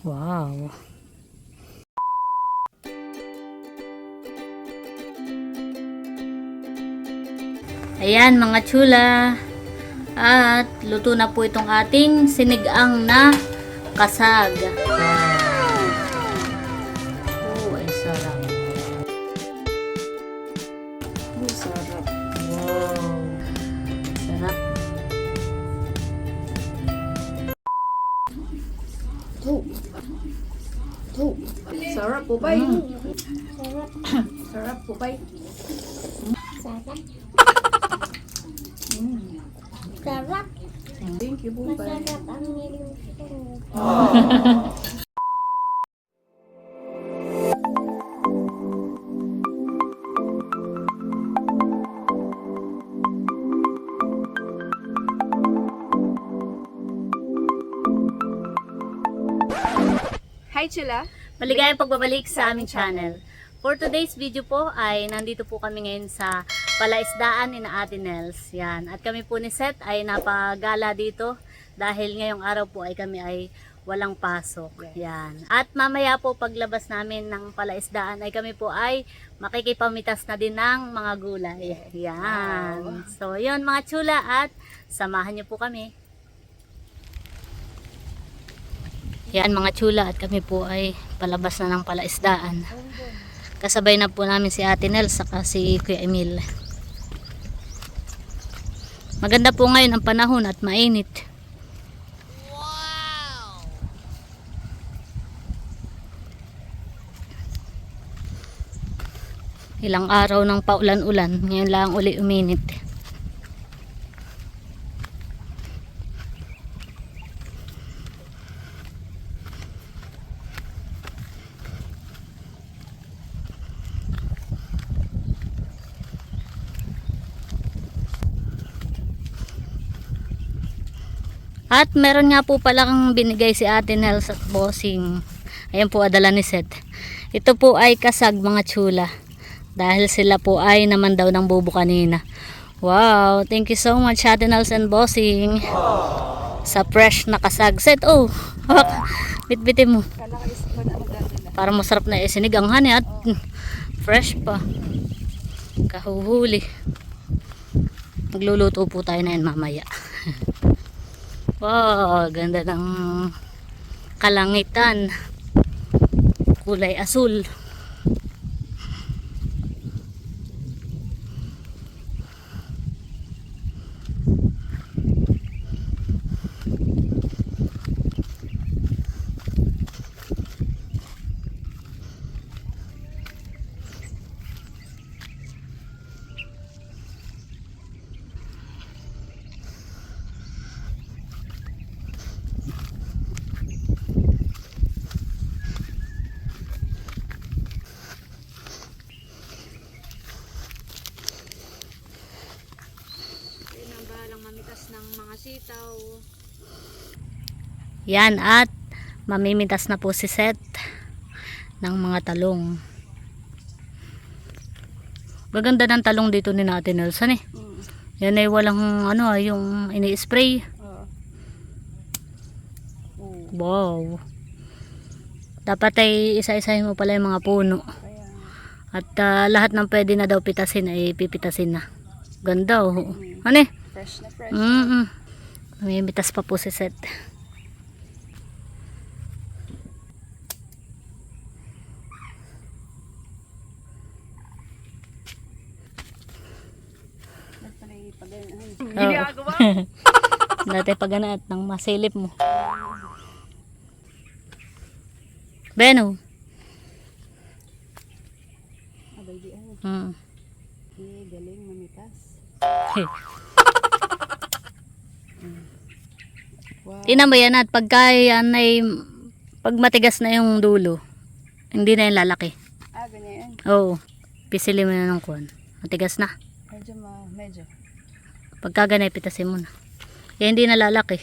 Wow. Ayan mga chula. At luto na po itong ating sinigang na kasag. Oh, Sarap po bay. Sarap po bay. Sarap. Sarap. Thank you po bay. Masarap ang niluto. Hi Chila. Maligayang pagbabalik sa aming channel. For today's video po ay nandito po kami ngayon sa palaisdaan ni na Ate Nels. Yan. At kami po ni Seth ay napagala dito dahil ngayong araw po ay kami ay walang pasok. Yan. At mamaya po paglabas namin ng palaisdaan ay kami po ay makikipamitas na din ng mga gulay. Yan. So yun mga chula at samahan niyo po kami. Yan mga chula at kami po ay palabas na ng palaisdaan. Kasabay na po namin si Ate Nel saka si Kuya Emil. Maganda po ngayon ang panahon at mainit. Ilang araw ng paulan-ulan, ngayon lang uli uminit. At meron nga po palang binigay si Ate Nels at Bossing. Ayan po adala ni Seth. Ito po ay kasag mga tsula. Dahil sila po ay naman daw ng bubo kanina. Wow, thank you so much Ate and Bossing. Sa fresh na kasag. Seth, oh. Bitbitin mo. Para masarap na isinigang honey at fresh pa. Kahuhuli. Magluluto po tayo na yan mamaya. Wow, ganda ng kalangitan. Kulay asul. Yun ang bahalang mamitas ng mga sitaw. Yan at mamimitas na po si Seth ng mga talong. Gaganda ng talong dito ni natin Nelson eh. Mm. Yan ay walang ano ah, yung ini-spray. Oo. Oh. Wow. Dapat ay isa-isahin mo pala yung mga puno. At ah, lahat ng pwede na daw pitasin ay pipitasin na. Ganda oh. Ano eh? fresh na fresh. Mm -mm. Mamimitas pa po si Seth. Oo. Dati pagana at nang masilip mo. Beno. Abay di ano. Mm. Eh, galing mamitas. Hey. Wow. Tinan mo yan at pagka yan ay pag matigas na yung dulo, hindi na yung lalaki. Ah, ganyan. Oo. Pisili mo na ng kuwan. Matigas na. Medyo ma... Medyo. Pagka ganay, pitasin mo na. Eh, hindi na lalaki.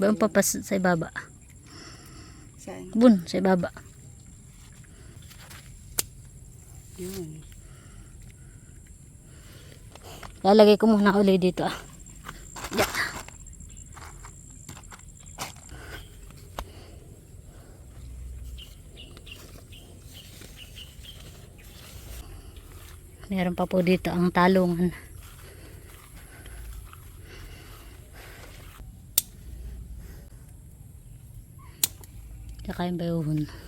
Ba papas sa ibaba? Saan? Bun, sa ibaba. Yun. Lalagay ko muna uli dito ah. Meron pa po dito ang talungan. Tsaka yung bayuhon.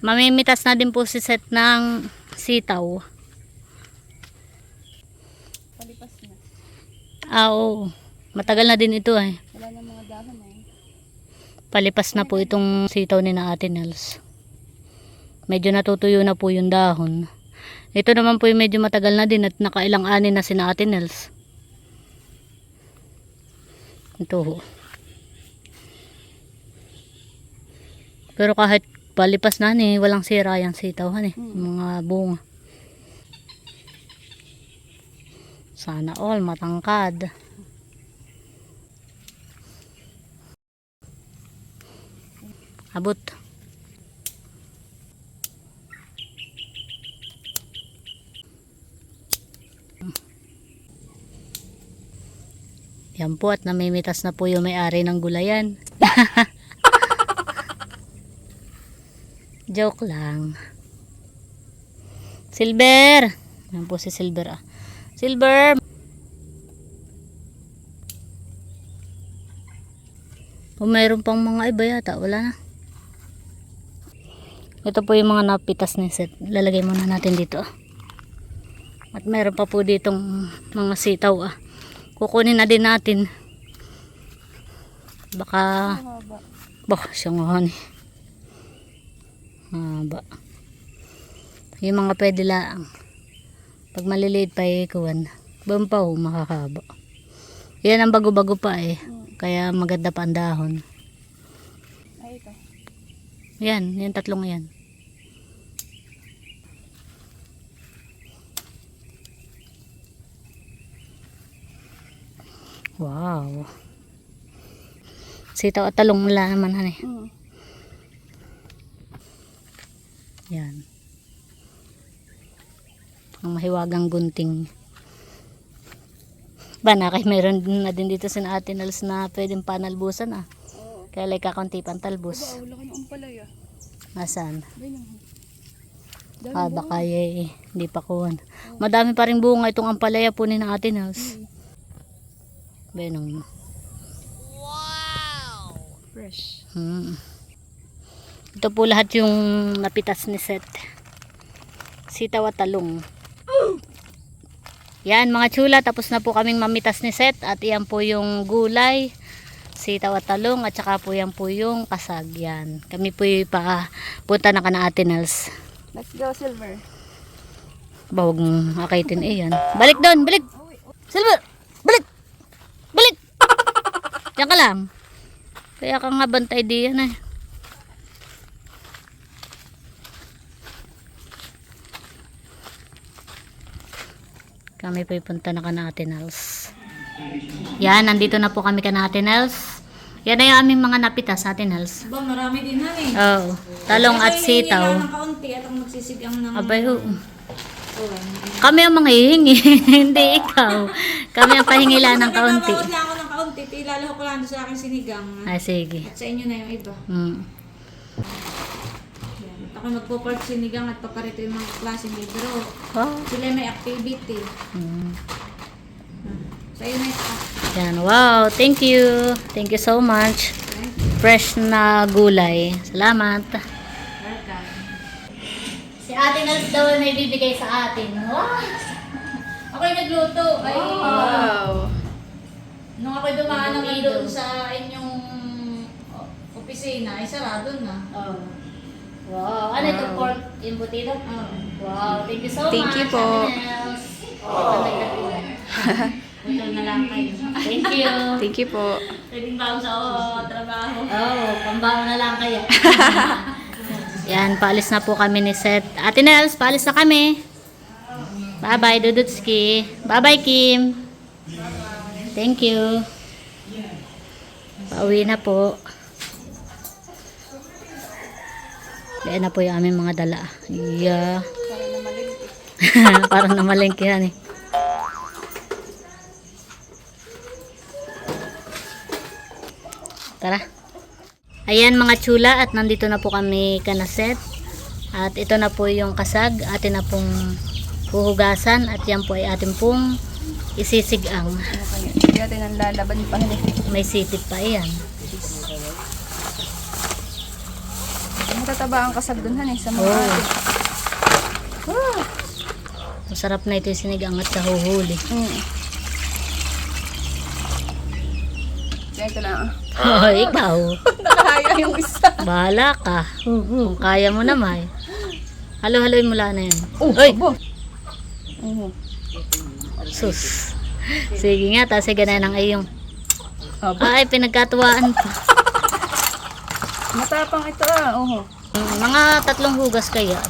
Mamimitas na din po si set ng sitaw. Palipas na. Ah, oo. Matagal na din ito eh. Wala na mga dahon eh. Palipas na po itong sitaw ni na Ate Nels. Medyo natutuyo na po yung dahon. Ito naman po yung medyo matagal na din at nakailang ani na si na Ate Nels. Ito ho. Pero kahit palipas na ni, walang sira yung sitaw han eh. Yung Mga bunga. Sana all matangkad. Abot. Yan po at namimitas na po yung may-ari ng gulayan. Joke lang. Silver! Yan po si Silver ah. Silver! O mayroon pang mga iba yata. Wala na. Ito po yung mga napitas ni Seth. Lalagay muna natin dito. At meron pa po ditong mga sitaw ah. Kukunin na din natin. Baka, baka siya nga ni. Haba. Yung mga pwede lang. Pag maliliit pa eh, kuwan. Pa ho, makakaba. Yan ang bago-bago pa eh. Kaya maganda pa ang dahon. Ay, ito. Yan, yung tatlong yan. Wow. Sitaw at talong wala naman han eh. Mm. Yan. Ang mahiwagang gunting. Ba, na kay meron na din dito sa Ate Nels na pwedeng panalbusan ah. Oo. Kaya like kakunti pang Ba, talbos. wala ka na umpalaya. Nasaan? Ah, ba? baka eh, hindi pa kuhan. Madami pa rin bunga itong ampalaya po ni na atin house. Benong. Fresh. Hmm. Ito po lahat yung napitas ni Seth. Sitaw at talong. Yan mga chula, tapos na po kaming mamitas ni Seth at yan po yung gulay, sitaw at talong at saka po yan po yung kasag. Yan. Kami po yung pa punta na ka na Ate Nels. Let's go, Silver. Bawag mong akitin eh yan. Balik doon, balik! Silver! Balik! Balik! Diyan ka lang. Kaya ka nga bantay di yan eh. Kami po punta na ka na Ate Nels. Yan, nandito na po kami ka na Ate Nels. Yan na yung aming mga napitas, Ate Nels. Ba, marami din han eh. Oo. Talong at sitaw. Ng kaunti at ang magsisigang ng... Abay ho. Kami ang manghihingi, hindi ikaw. Kami ang pahingila ng kaunti. Nagbabawas lang ako ng kaunti. Ilalahok ko lang doon sa akin sinigang. Ah, sige. At sa inyo na yung iba. Mm. Ako magpo-pork sinigang at paparito yung mga klaseng libro. Oh. Sila may activity. Mm. Sa iyo na ito. Yan, wow, thank you. Thank you so much. Fresh na gulay. Salamat. Welcome. Si Ate Nels daw may bibigay sa atin. Wow! Ako'y nagluto. Ay, Wow. nung ako'y dumaan naman doon sa inyong opisina, ay sarado na. Oh. Wow, ano ito? Pork embutido? Oh. Wow, thank you so Thank much. you po. Ate Nels. Oh. Buto na lang kayo. Thank you. Thank you po. Pwedeng bago sa oh, trabaho. Oh, pambaon na lang kaya. Yan, paalis na po kami ni Seth. Ate Nels, paalis na kami. Bye-bye, Dudutski. Bye-bye, Kim. Thank you. Pauwi na po. Ayan na po yung aming mga dala. Yeah. Para na malingki. Parang namalengke eh. Tara. Ayan mga chula at nandito na po kami kanaset. At ito na po yung kasag. Atin na pong huhugasan at yan po ay atin pong isisigang. Ano kaya? Hindi natin ang lalaban pa. May sipit pa yan. Matataba ang kasag dun han eh. Sa mga Oh. ate. Ah. Masarap na ito yung sinigang at sa huhuli. Mm. Ganito lang ah. Oh, ikaw. Nakahaya yung isa. Bahala ka. Kung kaya mo naman. Halo-haloin mo lang na yan. Oh, Uy! abo. Mhm. Sus. Sige nga, tapos sige na ng iyong. Abo. Ay, pinagkatuwaan pa. Matapang ito ah. Oh. Mm, Mga tatlong hugas kaya.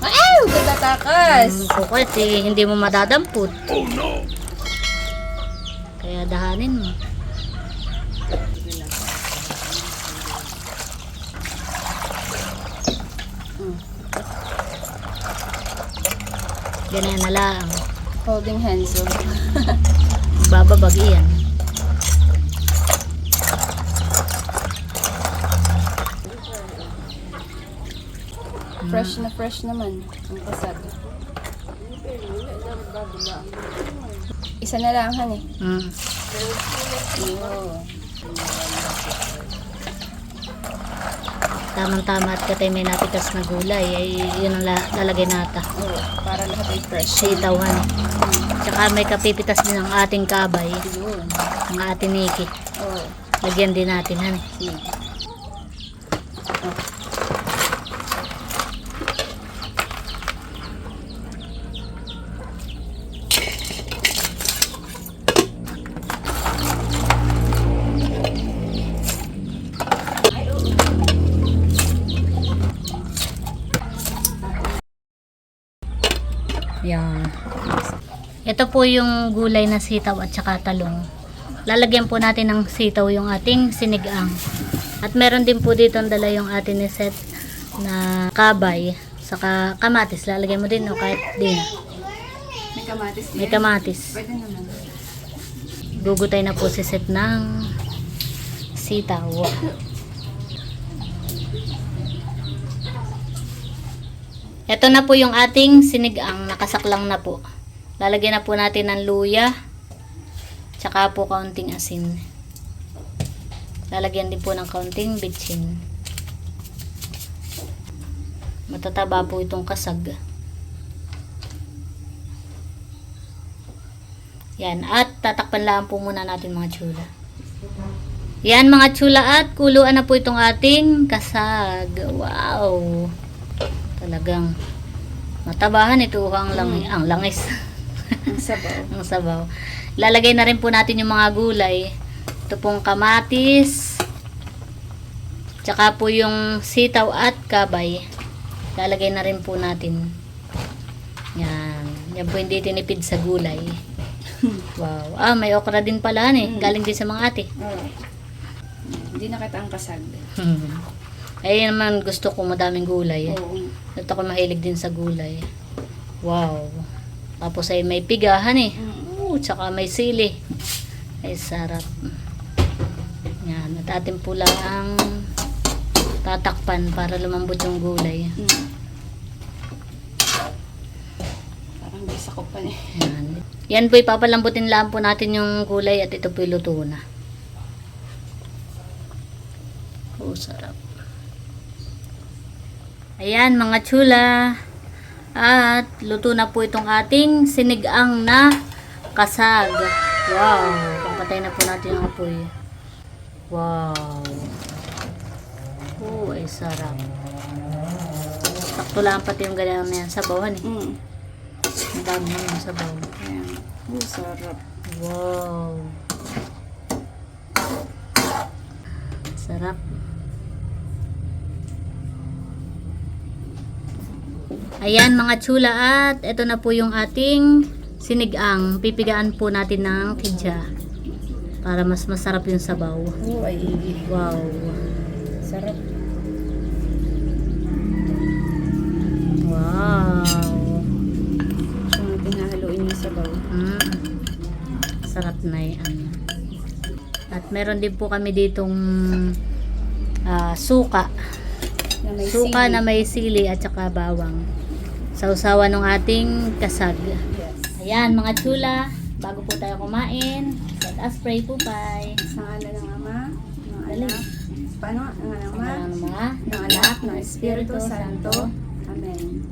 Ay, ganda takas. Mm, po kasi hindi mo madadampot. Oh no! Kaya dahanin mo. Ganyan na lang. Holding hands. Oh. Bababag iyan. Fresh na fresh naman ang kasag. Isa na lang han eh. Mm. Oh. Tamang-tama at katay may napitas na gulay ay yun ang la- lalagay nata. Oh, para lahat ay fresh. Sitawan. Tsaka may kapipitas din ang ating kabay. Yun. Ang ating niki. Oh. Lagyan din natin. Hani. Sige. Yan. Ito po yung gulay na sitaw at saka talong. Lalagyan po natin ng sitaw yung ating sinigang. At meron din po dito ang dala yung ating ni Seth na kabay. Saka kamatis. Lalagyan mo din no kahit di na. May kamatis din. May kamatis. Pwede naman. Gugutay na po si Seth ng sitaw. Ito na po yung ating sinigang nakasaklang na po. Lalagyan na po natin ng luya. Tsaka po kaunting asin. Lalagyan din po ng kaunting bitchin. Matataba po itong kasag. Yan. At tatakpan lang po muna natin mga chula. Yan mga chula at kuluan na po itong ating kasag. Wow! Talagang matabahan ito ang, lang, ang langis. Ang sabaw. ang sabaw. Lalagay na rin po natin yung mga gulay. Ito pong kamatis. Tsaka po yung sitaw at kabay. Lalagay na rin po natin. Yan. Yan po hindi tinipid sa gulay. Wow. Ah, may okra din pala eh. Galing din sa mga ate. Oh. Hindi na kita ang kasag. Ayun naman gusto ko madaming gulay. Oo. At ako mahilig din sa gulay. Wow. Tapos ay may pigahan eh. Oo, tsaka may sili. Ay sarap. Yan. At atin po lang ang tatakpan para lumambot yung gulay. Mm. Parang bisa ko pa eh. Yan. Yan po ipapalambutin lang po natin yung gulay at ito po luto na. Oh, sarap. Ayan mga chula. At luto na po itong ating sinigang na kasag. Wow. Papatay na po natin yung apoy. Wow. Oh, ay sarap. Sakto lang pati yung ganyan na yan. Sabawan eh. Mm. Ang dami na yung sabaw. Ayan. Oh, sarap. Wow. Sarap. Ayan mga chula at ito na po yung ating sinigang. Pipigaan po natin ng kidya para mas masarap yung sabaw. Wow. Sarap. Wow. So, pinahaluin yung sabaw. Mm. Sarap na yan. At meron din po kami ditong uh, suka. Na suka sili. na may sili at saka bawang. Sausawa ng ating kasag. Ayan mga chula, bago po tayo kumain, let us pray po pay. Sa ngala ng Ama, ng. Anak, ngala ng Ama, ng Anak, ng Espiritu Santo. Amen.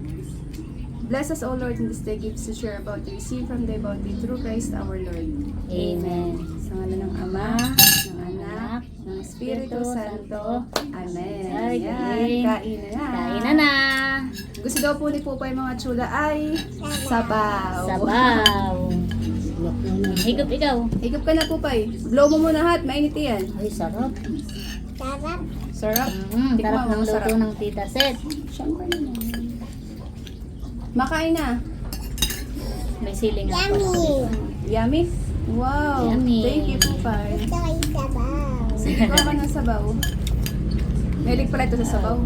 Bless us, O Lord, in this day gifts to share about to receive from thy bounty through Christ our Lord. Amen. Sa ngala ng Ama, ng Espiritu Santo. Amen. Okay. Yan, kain na. Kain na na. Gusto daw po ni Pupay mga chula ay sabaw. Sabaw. Higop ikaw. Higop ka na Pupay. Blow mo muna hat, mainit yan. Ay, sarap. Sarap. Sarap. Mm, Tikman sarap mo, ng luto sarap. ng tita Seth. Makain na. May siling nga pala. Yummy. Yummy? Wow. Yummy. Thank you, Pupay. Ito ay sabaw. Kuha ka ng sabaw. Mahilig pala ito sa sabaw.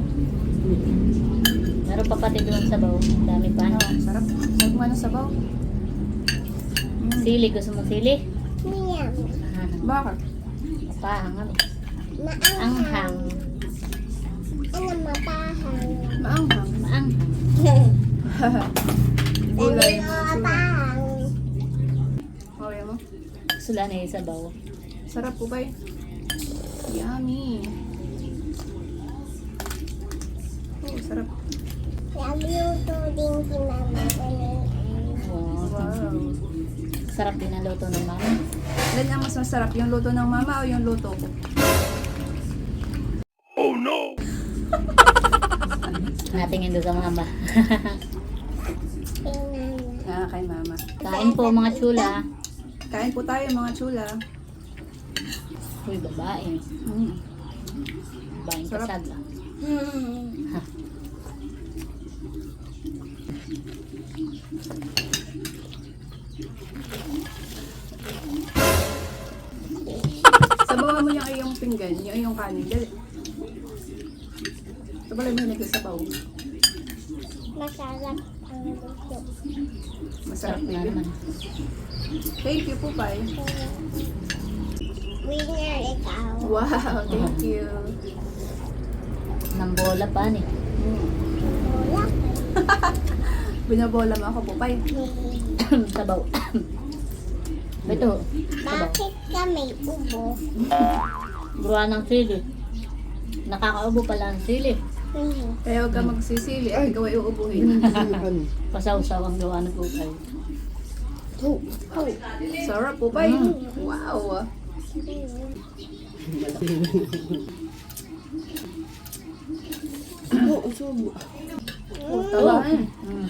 Meron pa pati doon sabaw. Dami pa. Oh, sarap. Sarap mo ng sabaw. Sili. Gusto mo sili? Miyam. Bakit? Mapahang. Maanghang. Anghang. Ano mapahang? Maanghang. Maanghang. Gulay. Ano mapahang? Okay mo? Sula na yung sabaw. Sarap, Pupay. Yummy. Oh, sarap. Nagluto din si mama. Wow. Wow. Sarap din ang luto ng mama. Ilan ang mas masarap? Yung luto ng mama o yung luto ko? Natingin doon sa mama. Ah, kay mama. Kain po mga chula. Kain po tayo mga chula. Uy, babae. Mm. Babaeng Sarap. kasag. Hmm. Sabawan mo yung iyong pinggan, yung iyong kanin. Dali. Sabalay mo yung nagsasabaw. Masarap ang luto. Masarap Sarap na naman. Thank you po, Pai. Winner ikaw. Wow, thank you. Nang bola pa ni. Wala. Binabola mo ako po, Pai. sabaw. Ito. Bakit ka may ubo? Buruan ng sili. Nakakaubo pala ang sili. Hmm. Kaya huwag ka magsisili at ikaw ay uubuhin. Pasaw-saw ang gawa ng bukay. Oh, sarap po, Pai. Wow. Oh, taba eh. Mm.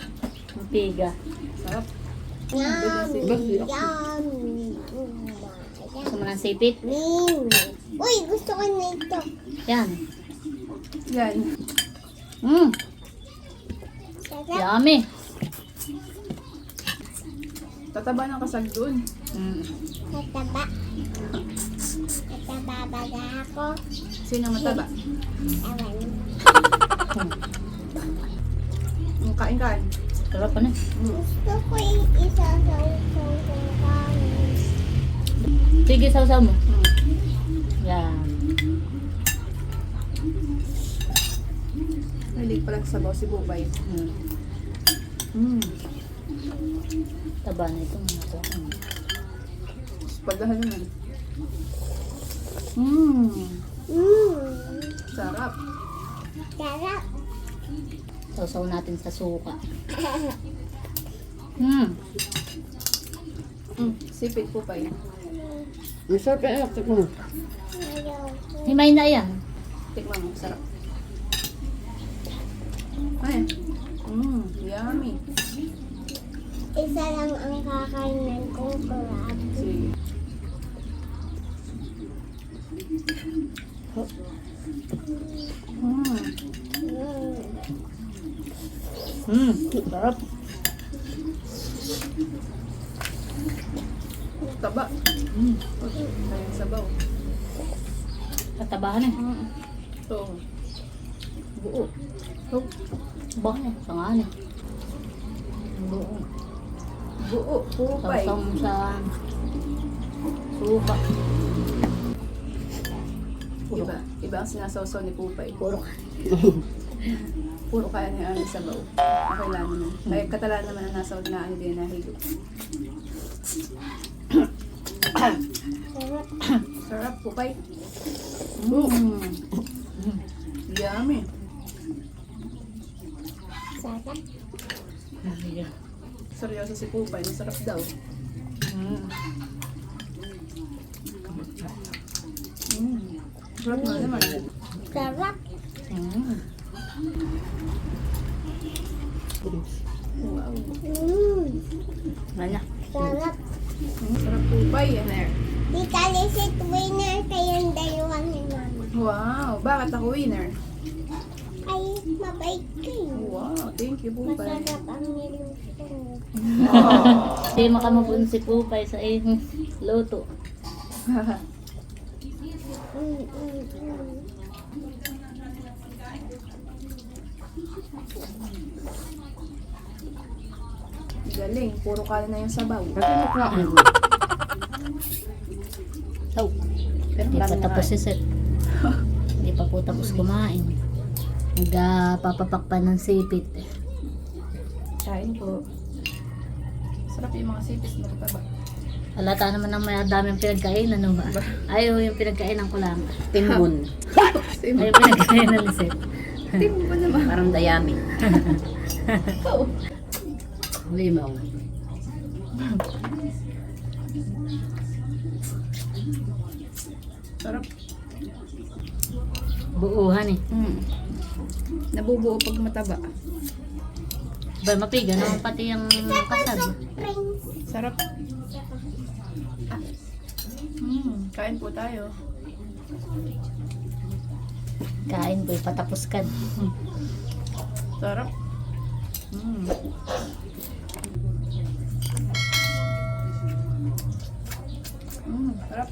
Ang piga. Sarap. Yummy. Yummy. Gusto mo ng sipit? Uy, gusto ko na ito. Yan. Yan. Mm. Yummy. Tataba ng kasag doon. Mm. Mataba. Mataba baga ako. Sino mataba? Ewan. Yung kain-kain. Sarap pa na. Gusto ko yung isa sa usong kong kanin. Sige, saw-saw mo. Mm. Yan. Mahilig pala sa sabaw si Bubay. Mm. Mm. Taba na itong nato. Mm. Pagdahan naman. Mmm. Mmm. Sarap. Sarap. Sausaw natin sa suka. Mm. Mm. Sipit po pa yun. Electric mo. Ayaw ko. Himay na yan. Tikman mo. Sarap. Ay. Mmm. Yummy. Isa lang ang kakainan kong crab. Sige. Mm. Mmm. Mm. Sarap. Taba. Mm. Kayang sabaw. Katabahan eh. Mm. Ito. Buo. Oh. Ba, sangaan eh. Buo. Buo. Pupay. Sausaw mo sa suka. Iba, iba ang sinasawsaw ni Pupay. Puro Puro kaya niya ang sabaw. Okay lang naman. Kaya katalaan naman ang nasa na hindi na nahilo. Sarap. Sarap, Pupay. Mm. Yummy. Sarap. Seryoso si Pupay, masarap daw. Mm. Mm. Sarap na naman. Sarap. Mm. Wow. Mm. Wala. Sarap. Mm, sarap Pupay. Yan eh. Di kalisit winner kayong dalawa ni Mama. Wow, bakit ako winner? Ay, mabait kayo. Wow, thank you Pupay. Masarap ang niluto. Hindi makamapun si Pupay sa iyong luto. Mm, mm, mm. Galing, puro kanin na yung sabaw. Kasi nakain. Oh, Pero hindi pa tapos si Seth. Hindi pa po tapos kumain. Nagpapapak pa ng sipit. Kain po. Sarap yung mga sipis na mataba. Alata naman ng may daming pinagkainan, ano ba? Ayaw yung pinagkainan ko lang. Timbun. Ayaw pinagkainan ni Seth. tim ba naman? Parang dayami. Oo. Limaw. Sarap. Buuhan eh. Mm. Nabubuo pag mataba. Ba, mapiga naman pati yung. Prince. Sarap. Mm, kain po tayo. Kain po, patapos ka. Sarap. Mm. Mm, sarap.